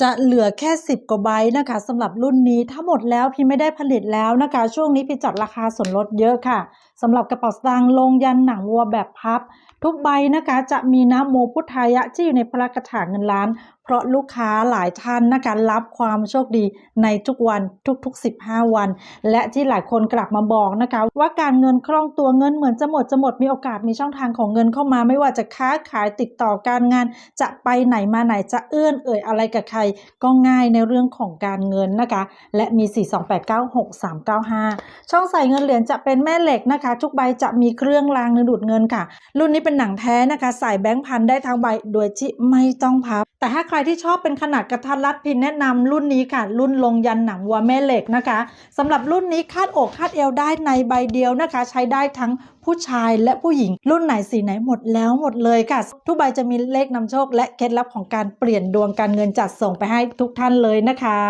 จะเหลือแค่ 10 กว่าใบนะคะสำหรับรุ่นนี้ถ้าหมดแล้วพี่ไม่ได้ผลิตแล้วนะคะ ช่วงนี้พี่จัดราคาส่วนลดเยอะค่ะ สำหรับกระเป๋าสตางค์ลงยันหนังวัวแบบพับ ทุกใบนะคะจะมีนะโมพุทธายะที่อยู่ในพระกระถางเงินล้าน เพราะลูกค้าหลายท่านนะคะรับความโชคดีในทุกวันทุกๆ 15 วัน และที่หลายคนกลับมาบอกนะคะ ว่าการเงินคล่องตัวเงินเหมือนจะหมดจะหมดมีโอกาสมีช่องทางของเงินเข้ามา ไม่ว่าจะค้าขายติดต่อการงาน จะไปไหนมาไหนจะเอื้อนเอ่ยอะไรกับใคร ก็ง่ายในเรื่องของการเงินนะคะ และมี 42896 395 ช่องใส่เงินเหรียญจะเป็นแม่เหล็กนะคะทุกใบจะมีเครื่องรางเงินดูดเงินค่ะ รุ่นนี้เป็นหนังแท้นะคะ ใส่แบงค์พันได้ทั้งใบโดยที่ไม่ต้องพับ แต่ถ้าใครที่ชอบเป็นขนาดกระทัดรัดพินแนะนำรุ่นนี้ค่ะ รุ่นลงยันหนังวัวแม่เหล็กนะคะสำหรับรุ่นนี้คาดอกคาดเอวได้ในใบเดียวนะคะ ใช้ได้ทั้งผู้ชายและผู้หญิง รุ่นไหนสีไหนหมดแล้วหมดเลยค่ะ ทุกใบจะมีเลขนำโชค และเคล็ดลับของการเปลี่ยนดวงการเงินจัดส่งไปให้ทุกท่านเลยนะคะ